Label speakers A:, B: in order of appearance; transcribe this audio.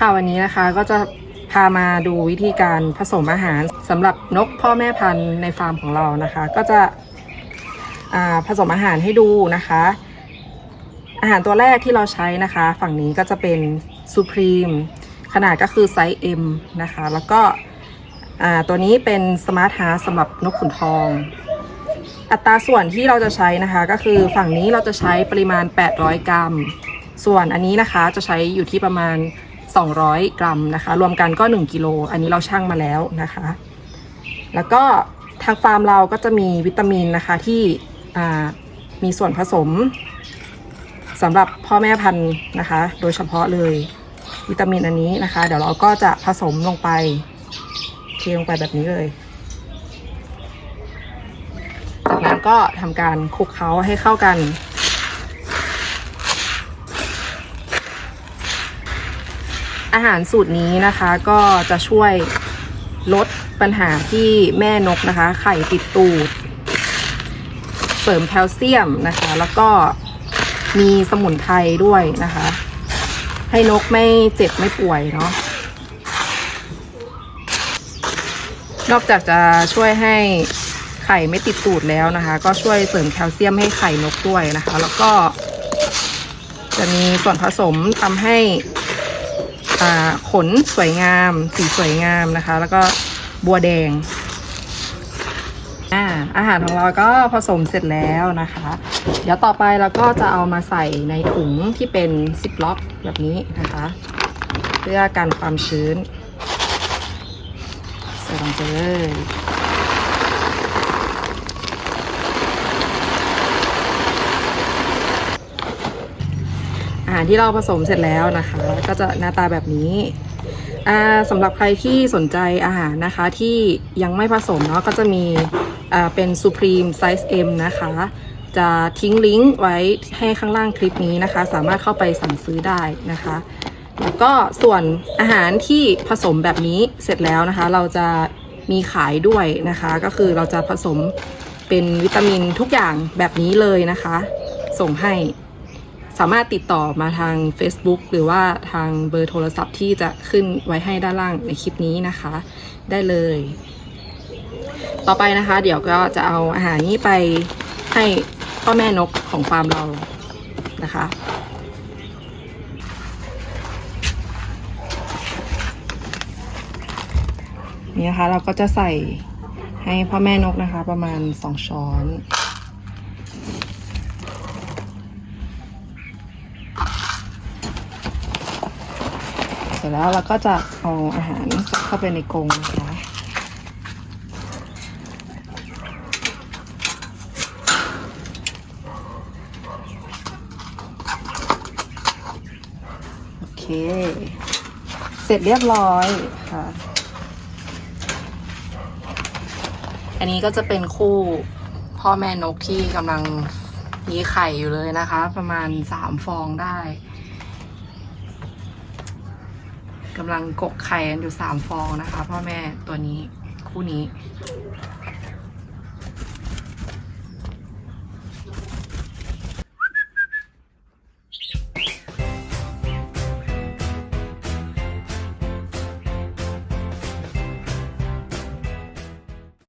A: ค่ะวันนี้นะคะก็จะพามาดูวิธีการผสมอาหารสำหรับนกพ่อแม่พันธุ์ในฟาร์มของเรานะคะ ก็จะผสมอาหารให้ดูนะคะ อาหารตัวแรกที่เราใช้นะคะ ฝั่งนี้ก็จะเป็นซูพรีมขนาดก็คือไซส์ M นะคะ แล้วก็ตัวนี้เป็นสมาร์ทฮาร์สำหรับนกขุนทอง อัตราส่วนที่เราจะใช้นะคะ ก็คือฝั่งนี้เราจะใช้ปริมาณ 800 กรัม ส่วนอันนี้นะคะจะใช้อยู่ที่ประมาณ 200 กรัมนะคะ รวมกันก็ 1กิโลอันนี้เราชั่งมาแล้วนะคะ แล้วก็ทางฟาร์มเราก็จะมีวิตามินนะคะที่มีส่วนผสมสำหรับพ่อแม่พันธุ์นะคะ โดยเฉพาะเลยวิตามินอันนี้นะคะ เดี๋ยวเราก็จะผสมลงไปเทลงไปแบบนี้เลยจากนั้นก็ทำการคลุกเคล้าให้เข้ากัน อาหารสูตรนี้นะคะก็จะช่วยลดปัญหาที่แม่นกนะคะ ไข่ติดตูด เสริมแคลเซียมนะคะ แล้วก็มีสมุนไพรด้วยนะคะ ให้นกไม่เจ็บไม่ป่วยเนาะนอกจากจะช่วยให้ไข่ไม่ติดตูดแล้วนะคะ ก็ช่วยเสริมแคลเซียมให้ไข่นกด้วยนะคะ แล้วก็จะมีส่วนผสมทำให้ ขนสวยงาม สีสวยงามนะคะ แล้วก็บัวแดงอาอาหารของเราก็ผสมเสร็จแล้วนะคะ เดี๋ยวต่อไปเราก็จะเอามาใส่ในถุงที่เป็นซิปล็อกแบบนี้นะคะ เพื่อกันความชื้น ใส่ลงไปเลย หารที่เราผสมเสร็จแล้วนะคะ ก็จะหน้าตาแบบนี้สำหรับใครที่สนใจอาหารนะคะที่ยังไม่ผสมเนาะก็จะมีเป็น Supreme Size M นะคะ จะทิ้งลิงก์ไว้ให้ข้างล่างคลิปนี้นะคะ สามารถเข้าไปสั่งซื้อได้นะคะ แล้วก็ส่วนอาหารที่ผสมแบบนี้เสร็จแล้วนะคะ เราจะมีขายด้วยนะคะ ก็คือเราจะผสมเป็นวิตามินทุกอย่างแบบนี้เลยนะคะ ส่งให้ สามารถติดต่อมาทาง Facebook หรือว่าทางเบอร์โทรศัพท์ที่จะขึ้นไว้ให้ด้านล่างในคลิปนี้นะคะ ได้เลย ต่อไปนะคะ เดี๋ยวก็จะเอาอาหารนี้ไปให้พ่อแม่นกของฟาร์มเรานะคะนี่นะคะเราก็จะใส่ให้พ่อแม่นกนะคะ ประมาณ 2 ช้อน ร็จแล้วเราก็จะเอาอาหารใส่เข้าไปในกรงนะคะโอเค เสร็จเรียบร้อยค่ะ อันนี้ก็จะเป็นคู่พ่อแม่นกที่กำลังมีไข่อยู่เลยนะคะ ประมาณสามฟองได้ กำลังกกไข่กันอยู่สามฟองนะคะ พ่อแม่ตัวนี้คู่นี้